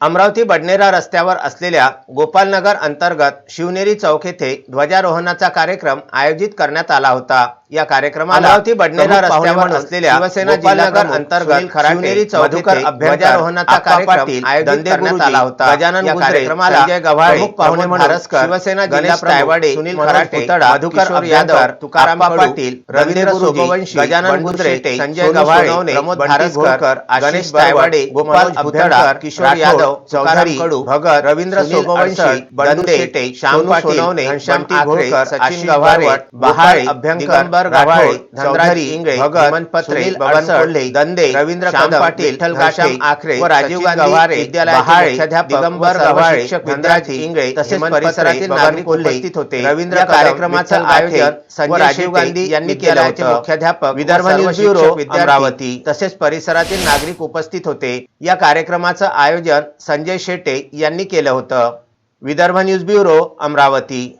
अमरावती बडनेरा रस्त्यावर असलेल्या गोपालनगर अंतर्गत शिवनेरी चौक येथे ध्वजारोहणाचा कार्यक्रम आयोजित करण्यात आला होता. या कार्यक्रमाला अमरावती बडनेरा रस्त्यावर असलेल्या शिवसेना जिल्हानगर अंतर्गत कार्यक्रम आयोजित करण्यात आला होता. गजानन कार्यक्रमाला संजय गव्हाळे पाहुणे म्हणून शिवसेना जिल्हा तायवाडे सुनील खराटे मधुकर यादव तुकाराम पाटील रवींद्र गजानन गुजरे संजय गव्हाळे प्रमोद भारसकर गणेश तायवाडे गोपाल अभ्यडा किशोर यादव चौधरी कडू भगत रवींद्र सोमवंशी बंडे शेटे श्याम घनश्याम आखरे सचिन गव्हारे बहाळे अभ्यंकर गव्हाळे धनराज इंगळे भगत पत्रे बबन कोल्हे दंदे रवींद्र कदम पाटील विठ्ठल घाशम आखरे व राजीव गांधी मुख्याध्यापक दिगंबर गव्हाळे शिक्षक विद्यार्थी इंगळे तसेच परिसरातील नागरिक उपस्थित होते. रवींद्र कार्यक्रमाचं आयोजन संजय राजीव गांधी यांनी केले होते. मुख्याध्यापक विदर्भ न्यूज ब्युरो अमरावती तसेच परिसरातील नागरिक उपस्थित होते. या कार्यक्रमाचं आयोजन संजय शेटे यांनी केलं होतं. Vidarbha news bureau Amravati.